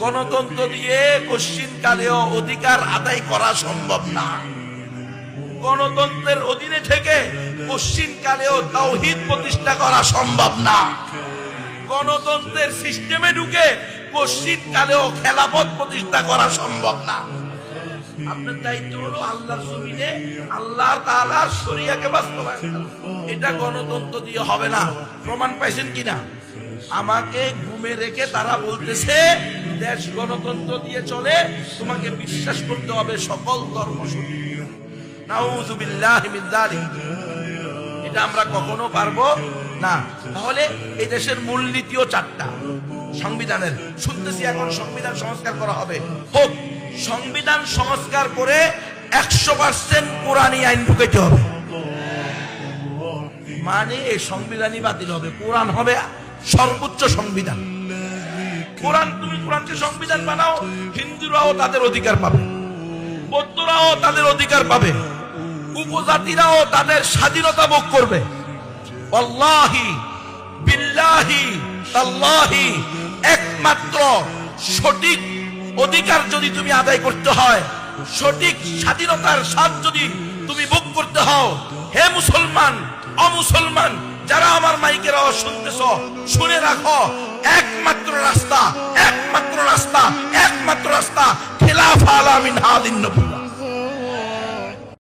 গণতন্ত্র দিয়ে কশ্চিন কালেও অধিকার আদায় করা সম্ভব না। গণতন্ত্রের অধীনে থেকে কশ্চিন কালেও তাওহিদ প্রতিষ্ঠা করা সম্ভব না। গণতন্ত্রের সিস্টেমে ঢুকে কশ্চিন কালেও খেলাপথ প্রতিষ্ঠা করা সম্ভব না। আপনার দায়িত্ব হলো আল্লাহর জমিনে আল্লাহ তাআলার শরিয়াকে বাস্তবায়ন এটা গণতন্ত্র দিয়ে হবে না। প্রমাণ পাইছেন কিনা? আমাকে ঘুমে রেখে তারা বলতেছে, দেশ গণতন্ত্র দিয়ে চলে, তোমাকে বিশ্বাস করতে হবে সকল ধর্ম এটা আমরা কখনো পারব? না। তাহলে এই দেশের মূলনীতিও চারটা। সংবিধানের। শুনতেছি এখন সংবিধান সংস্কার করা হবে। হোক, সংবিধান সংস্কার করে একশো পার্সেন্ট কোরআনই আইন ঢুকাইতে হবে। মানে এই সংবিধানই বাতিল হবে। কোরআন হবে সর্বোচ্চ সংবিধান। কোরআন, তুমি কোরআনকে সংবিধান বানাও, হিন্দুরাও তাদের অধিকার পাবে। বৌদ্ধরাও তাদের অধিকার পাবে। উপজাতিরাও তাদের স্বাধীনতা ভোগ করবে। আল্লাহি বিল্লাহি, তাল্লাহি, একমাত্র সঠিক অধিকার যদি তুমি আদায় করতে হয়, সঠিক স্বাধীনতার স্বাদ যদি তুমি ভোগ করতে হও, হে মুসলমান, অমুসলমান যারা আমার মাইকের আওয়াজ শুনতেছ, শুনে রাখো, একমাত্র রাস্তা একমাত্র রাস্তা একমাত্র রাস্তা, খেলাফা আলামিন হাদিন নবুয়া